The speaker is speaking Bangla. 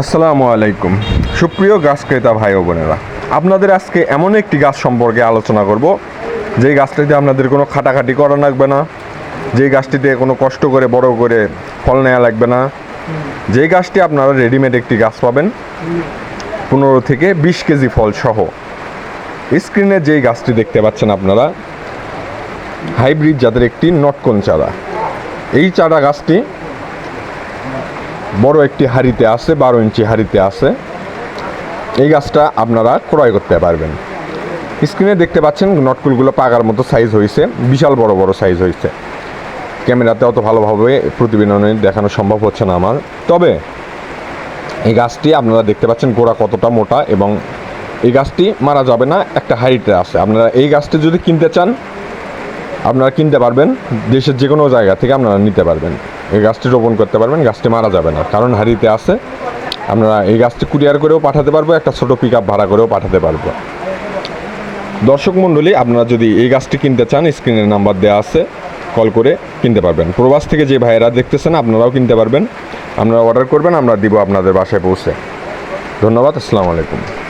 আসসালামু আলাইকুম। সুপ্রিয় গাছ ক্রেতা ভাই ও বোনেরা, আপনাদের আজকে এমন একটি গাছ সম্পর্কে আলোচনা করব। যেই গাছটিতে আপনাদের কোনো খাটাখাটি করা লাগবে না, যেই গাছটিতে কোনো কষ্ট করে, বড় করে ফল নেওয়া লাগবে না, যেই গাছটি আপনারা রেডিমেড একটি গাছ পাবেন, পনেরো থেকে বিশ কেজি ফল সহ। স্ক্রিনে যেই গাছটি দেখতে পাচ্ছেন আপনারা, হাইব্রিড জাতের একটি নটকন চারা। এই চারা গাছটি বড় একটি হাড়িতে আছে, বারো ইঞ্চি হাড়িতে আছে। এই গাছটা আপনারা ক্রয় করতে পারবেন। স্ক্রিনে দেখতে পাচ্ছেন নটকুলগুলো পাকার মতো সাইজ হয়েছে বিশাল বড় বড় সাইজ হয়েছে ক্যামেরাতে অত ভালোভাবে প্রতিবেদনে দেখানো সম্ভব হচ্ছে না আমার। তবে এই গাছটি আপনারা দেখতে পাচ্ছেন গোড়া কতটা মোটা এবং এই গাছটি মারা যাবে না, একটা হাইটে আছে। আপনারা এই গাছটি যদি কিনতে চান, আপনারা কিনতে পারবেন, দেশের যে কোনো জায়গা থেকে আপনারা নিতে পারবেন। গাছটি রোপণ করতে পারবেন, গাছটি মারা যাবে না। কারণ হাড়িতে আছে আপনারা এই গাছটি কুরিয়ার করেও পাঠাতে পারব, একটা ছোটো পিক ভাড়া করেও পাঠাতে পারব। দর্শক মণ্ডলী, আপনারা যদি এই গাছটি কিনতে চান স্ক্রিনের নাম্বার দেওয়া আছে কল করে কিনতে পারবেন। প্রবাস থেকে যে ভাইয়েরা দেখতেছেন, আপনারাও কিনতে পারবেন। আপনারা অর্ডার করবেন, আমরা দিব আপনাদের বাসায় পৌঁছে। ধন্যবাদ, আসসালামু আলাইকুম।